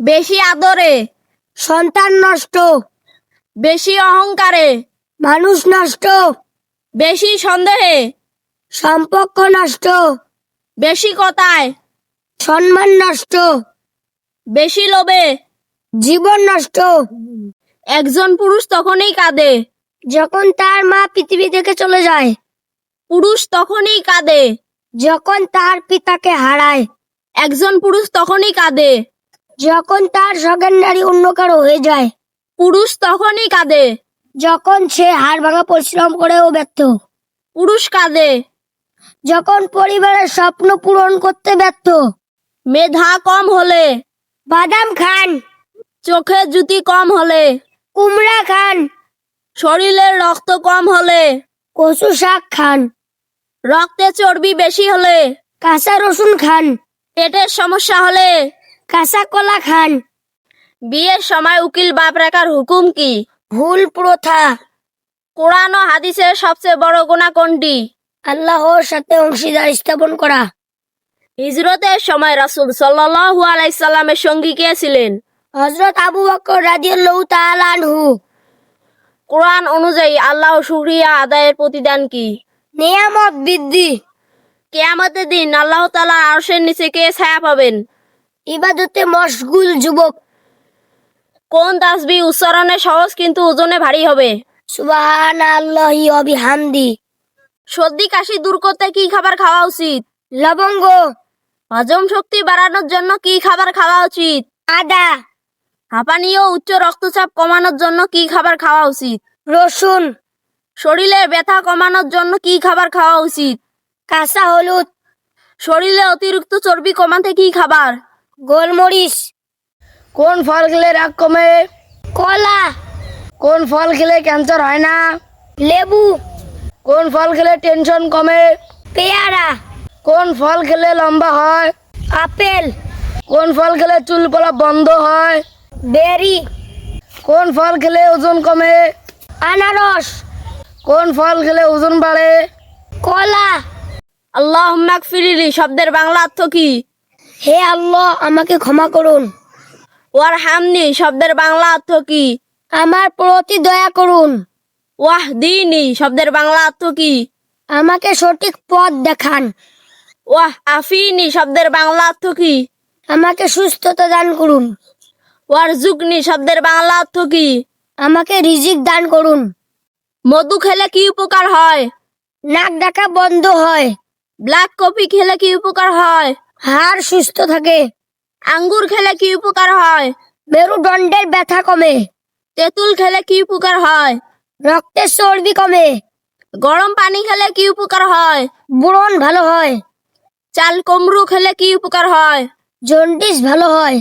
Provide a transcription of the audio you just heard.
বেশি আদরে সন্তান নষ্ট বেশি অহংকারে মানুষ নষ্ট বেশি সন্দেহে সম্পর্ক নষ্ট বেশি কথায় সম্মান নষ্ট বেশি লোভে জীবন নষ্ট। একজন পুরুষ তখনই কাঁদে। যখন তার মা পৃথিবী থেকে চলে যায় পুরুষ তখনই কাঁদে। যখন তার পিতাকে হারায় একজন পুরুষ তখনই কাঁদে। যখন তার সগের নারী অন্য কারও হয়ে যায় পুরুষ তখনই কাঁদে। যখন সে হাড় ভাঙা পরিশ্রম করেও ব্যর্থ। পুরুষ কাঁদে। যখন পরিবারের স্বপ্ন পূরণ করতে ব্যর্থ। মেধা কম হলে। বাদাম খান। চোখে জুতি কম হলে। কুমড়া খান। শরীরের রক্ত কম হলে। কচু শাক খান। রক্তে চর্বি বেশি হলে। কাঁচা রসুন খান। পেটের সমস্যা হলে। কাঁচা কলা খান। বিয়ের সময় উকিল বাপ রাখার হুকুম কি? ভুল প্রথা। কোরআন ও হাদিসের সবচেয়ে বড় গুণা কোনটি? আল্লাহর সাথে অংশীদার স্থাপন করা। হিজরতের সময় রাসূল সাল্লাল্লাহু আলাইহি সাল্লামের সঙ্গী কে ছিলেন? হজরত আবু বকর রাদিয়াল্লাহু তাআলা আনহু। কোরআন অনুযায়ী আল্লাহ শুকরিয়া আদায়ের প্রতিদান কি? নিয়ামত বৃদ্ধি। কেয়ামতের দিন আল্লাহ তাআলা আরশের নিচে কে ছায়া পাবেন? ইবাদতে মশগুল যুবক। কোন তাসবি উচ্চারণে সহজ কিন্তু ওজনে ভারী হবে? সুবাহান আল্লাহি অবিহামদি সর্দি কাশি দূর করতে কি খাবার খাওয়া উচিত? লবঙ্গ। হজম শক্তি বাড়ানোর জন্য কি খাবার খাওয়া উচিত? আদা। হাঁপানি ও উচ্চ রক্তচাপ কমানোর জন্য কি খাবার খাওয়া উচিত? রসুন। শরীরের ব্যথা কমানোর জন্য কি খাবার খাওয়া উচিত? কাঁচা হলুদ। শরীরে অতিরিক্ত চর্বি কমাতে কি খাবার? গোলমরিচ। কোন ফল খেলে রাগ কমে? কলা। কোন ফল খেলে ক্যান্সার হয় না? লেবু। কোন ফল খেলে টেনশন কমে? পেয়ারা। কোন ফল খেলে লম্বা হয়? আপেল। কোন ফল খেলে চুল পড়া বন্ধ হয়? বেরি। কোন ফল খেলে ওজন কমে? আনারস। কোন ফল খেলে ওজন বাড়ে? কলা। আল্লাহ ফিরিলি শব্দের বাংলা অর্থ কি? হে আল্লাহ আমাকে ক্ষমা করুন। ওয়ার হামনি শব্দের বাংলা অর্থ কি? আমার প্রতি দয়া করুন। ওয়াহ দিনি শব্দের বাংলা অর্থ কি? আমাকে সঠিক পথ দেখান। ওয়াহ আফিনি শব্দের বাংলা অর্থ কি? আমাকে সুস্থতা দান করুন। ওয়ার জুগনি শব্দের বাংলা অর্থ কি? আমাকে রিজিক দান করুন। মধু খেলে কি উপকার হয়? নাক ডাকা বন্ধ হয়। ব্ল্যাক কফি খেলে কি উপকার হয়? হাড় সুস্থ থাকে। আঙ্গুর খেলে কি উপকার হয়? মেরুদণ্ডের ব্যথা কমে। তেঁতুল খেলে কি উপকার হয়? রক্তের চর্বি কমে। গরম পানি খেলে কি উপকার হয়? ব্রণ ভালো হয়। চাল, কুমড়ো খেলে কি উপকার হয়? জন্ডিস ভালো হয়।